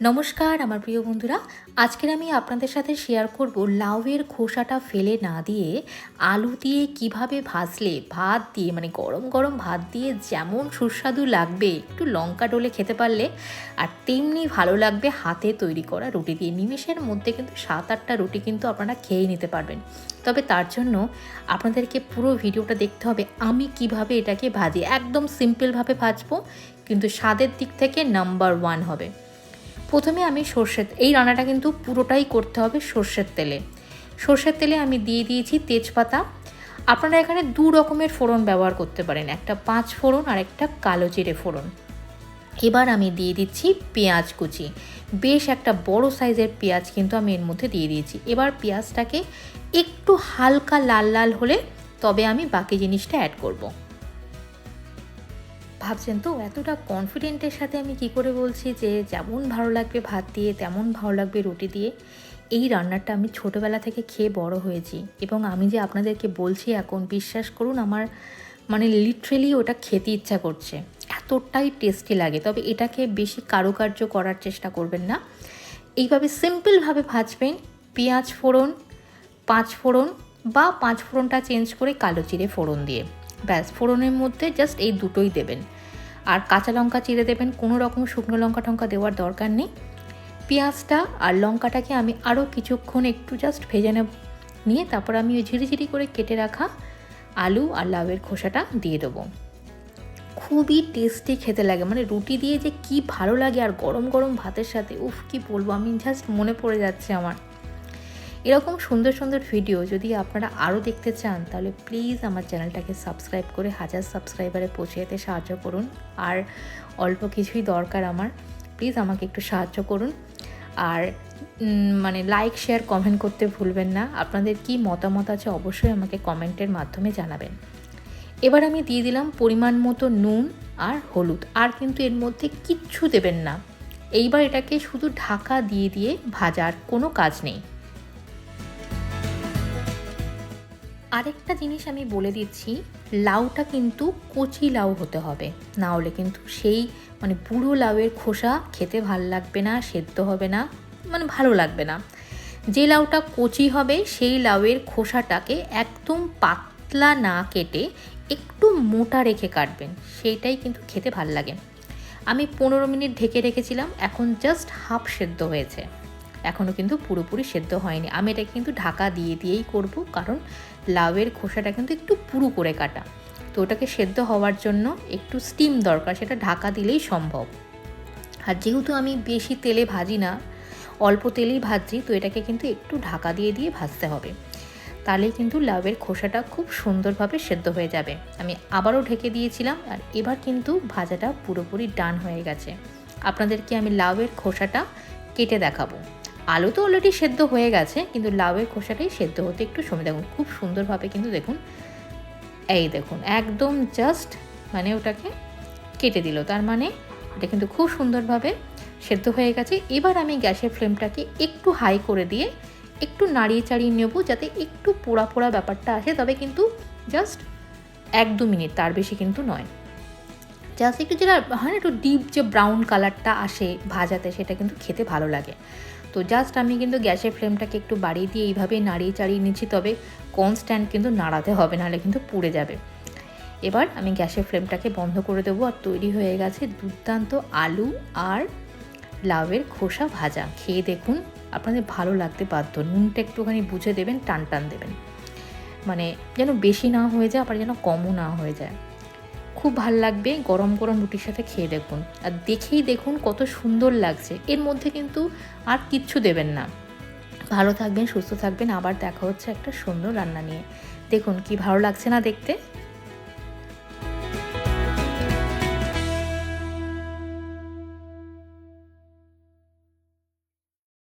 নমস্কার, আমার প্রিয় বন্ধুরা। আজকের আমি আপনাদের সাথে শেয়ার করব লাউয়ের খোসাটা ফেলে না দিয়ে আলু দিয়ে কীভাবে ভাজলে ভাত দিয়ে মানে গরম গরম ভাত দিয়ে যেমন সুস্বাদু লাগবে, একটু লঙ্কা ডলে খেতে পারলে, আর তেমনি ভালো লাগবে হাতে তৈরি করা রুটি দিয়ে। নিমেষের মধ্যে কিন্তু সাত আটটা রুটি কিন্তু আপনারা খেয়ে নিতে পারবেন। তবে তার জন্য আপনাদেরকে পুরো ভিডিওটা দেখতে হবে, আমি কীভাবে এটাকে ভাজি। একদম সিম্পলভাবে ভাজবো, কিন্তু স্বাদের দিক থেকে নাম্বার ওয়ান হবে। প্রথমে আমি সর্ষের, এই রান্নাটা কিন্তু পুরোটাই করতে হবে সর্ষের তেলে। সর্ষের তেলে আমি দিয়ে দিয়েছি তেজপাতা। আপনারা এখানে দু রকমের ফোড়ন ব্যবহার করতে পারেন, একটা পাঁচ ফোড়ন আর একটা কালো জিরে ফোড়ন। এবার আমি দিয়ে দিচ্ছি পেঁয়াজ কুচি। বেশ একটা বড় সাইজের পেঁয়াজ কিন্তু আমি এর মধ্যে দিয়ে দিয়েছি। এবার পেঁয়াজটাকে একটু হালকা লাল লাল হলে তবে আমি বাকি জিনিসটা অ্যাড করব। ভাবছেন তো, এতটা কনফিডেন্টের সাথে আমি কি করে বলছি যে, যেমন ভালো লাগবে ভাত দিয়ে, তেমন ভালো লাগবে রুটি দিয়ে, এই রান্নাটা আমি ছোটোবেলা থেকে খেয়ে বড় হয়েছি। এবং আমি যে আপনাদেরকে বলছি এখন, বিশ্বাস করুন আমার মানে লিটারেলি ওটা খেতে ইচ্ছা করছে। এতটাই টেস্টি লাগে। তবে এটাকে বেশি কারুকার্য করার চেষ্টা করবেন না। এইভাবে সিম্পলভাবে ভাজবেন, পেঁয়াজ ফোড়ন, পাঁচ ফোড়ন বা পাঁচ ফোড়নটা চেঞ্জ করে কালো চিরে ফোড়ন দিয়ে। ব্যাস, ফোড়নের মধ্যে জাস্ট এই দুটোই দেবেন। আর কাঁচা লঙ্কা চিড়ে দেবেন, কোনো রকম শুকনো লঙ্কা টঙ্কা দেওয়ার দরকার নেই। পেঁয়াজটা আর লঙ্কাটাকে আমি আরও কিছুক্ষণ একটু জাস্ট ভেজে নেব। নিয়ে তারপর আমি ওই ঝিরিঝিরি করে কেটে রাখা আলু আর লাউয়ের খোসাটা দিয়ে দেবো। খুবই টেস্টি খেতে লাগে মানে রুটি দিয়ে যে কি ভালো লাগে আর গরম গরম ভাতের সাথে, উফ, কি বলব, আমি জাস্ট মনে পড়ে যাচ্ছে আমার। এরকম সুন্দর সুন্দর ভিডিও যদি আপনারা আরও দেখতে চান, তাহলে প্লিজ আমার চ্যানেলটাকে সাবস্ক্রাইব করে হাজার সাবস্ক্রাইবারে পৌঁছে যেতে সাহায্য করুন। আর অল্প কিছুই দরকার আমার প্লিজ আমাকে একটু সাহায্য করুন। আর মানে লাইক শেয়ার কমেন্ট করতে ভুলবেন না। আপনাদের কি মতামত আছে অবশ্যই আমাকে কমেন্টের মাধ্যমে জানাবেন। এবার আমি দিয়ে দিলাম পরিমাণ মতো নুন আর হলুদ। আর কিন্তু এর মধ্যে কিচ্ছু দেবেন না। এইবার এটাকে শুধু ঢাকা দিয়ে দিয়ে ভাজার কোনো কাজ নেই। আরেকটা জিনিস আমি বলে দিচ্ছি, লাউটা কিন্তু কচি লাউ হতে হবে। না হলে কিন্তু সেই মানে পুরো লাউয়ের খোসা খেতে ভালো লাগবে না, সেদ্ধ হবে না মানে ভালো লাগবে না। যে লাউটা কচি হবে, সেই লাউয়ের খোসাটাকে একদম পাতলা না কেটে একটু মোটা রেখে কাটবেন, সেইটাই কিন্তু খেতে ভালো লাগে। আমি পনেরো মিনিট ঢেকে রেখেছিলাম, এখন জাস্ট হাফ সেদ্ধ হয়েছে। এখনও কিন্তু পুরোপুরি সেদ্ধ হয়নি। আমি এটা কিন্তু ঢাকা দিয়ে দিয়েই করব, কারণ লাউয়ের খোসাটা কিন্তু একটু পুরু করে কাটা। তো ওটাকে সেদ্ধ হওয়ার জন্য একটু স্টিম দরকার, সেটা ঢাকা দিলেই সম্ভব। আর যেহেতু আমি বেশি তেলে ভাজি না, অল্প তেলেই ভাজছি, তো এটাকে কিন্তু একটু ঢাকা দিয়ে দিয়ে ভাজতে হবে। তাহলে কিন্তু লাউয়ের খোসাটা খুব সুন্দরভাবে সেদ্ধ হয়ে যাবে। আমি আবারও ঢেকে দিয়েছিলাম, আর এবার কিন্তু ভাজাটা পুরোপুরি ডান হয়ে গেছে। আপনাদেরকে আমি লাউয়ের খোসাটা কেটে দেখাবো। আলু তো অলরেডি সেদ্ধ হয়ে গেছে, কিন্তু লাউয়ের খোসাটাই সেদ্ধ হতে একটু সময় দেখুন। খুব সুন্দরভাবে কিন্তু দেখুন, এই দেখুন, একদম জাস্ট মানে ওটাকে কেটে দিল। তার মানে এটা কিন্তু খুব সুন্দরভাবে সেদ্ধ হয়ে গেছে। এবার আমি গ্যাসের ফ্লেমটাকে একটু হাই করে দিয়ে একটু নাড়িয়ে চাড়িয়ে নেব যাতে একটু পোড়া পোড়া ব্যাপারটা আসে, তবে কিন্তু জাস্ট এক দু মিনিট, তার বেশি কিন্তু নয়। জাস্ট একটু যেটা হয় না, একটু ডিপ যে ব্রাউন কালারটা আসে ভাজাতে, সেটা কিন্তু খেতে ভালো লাগে। তো জাস্ট আমি কিন্তু গ্যাসের ফ্লেমটাকে একটু বাড়িয়ে দিয়ে এইভাবে নাড়িয়ে চাড়িয়ে নিচ্ছি, তবে কনস্ট্যান্ট কিন্তু নাড়াতে হবে, নাহলে কিন্তু পুড়ে যাবে। এবার আমি গ্যাসের ফ্লেমটাকে বন্ধ করে দেবো আর তৈরি হয়ে গেছে দুর্দান্ত আলু আর লাউয়ের খোসা ভাজা। খেয়ে দেখুন, আপনাদের ভালো লাগতে বাধ্য। নুনটা একটুখানি বুঝে দেবেন, টান টান দেবেন। মানে যেন বেশি না হয়ে যায়, আবার যেন কমও না হয়ে যায়। খুব ভালো লাগবে, গরম গরম রুটির সাথে খেয়ে দেখুন। আর দেখেই দেখুন কত সুন্দর লাগছে। এর মধ্যে কিন্তু আর কিচ্ছু দেবেন না। ভালো থাকবেন, সুস্থ থাকবেন। আবার দেখা হচ্ছে একটা সুন্দর রান্না নিয়ে। দেখুন কি ভালো লাগছে না দেখতে।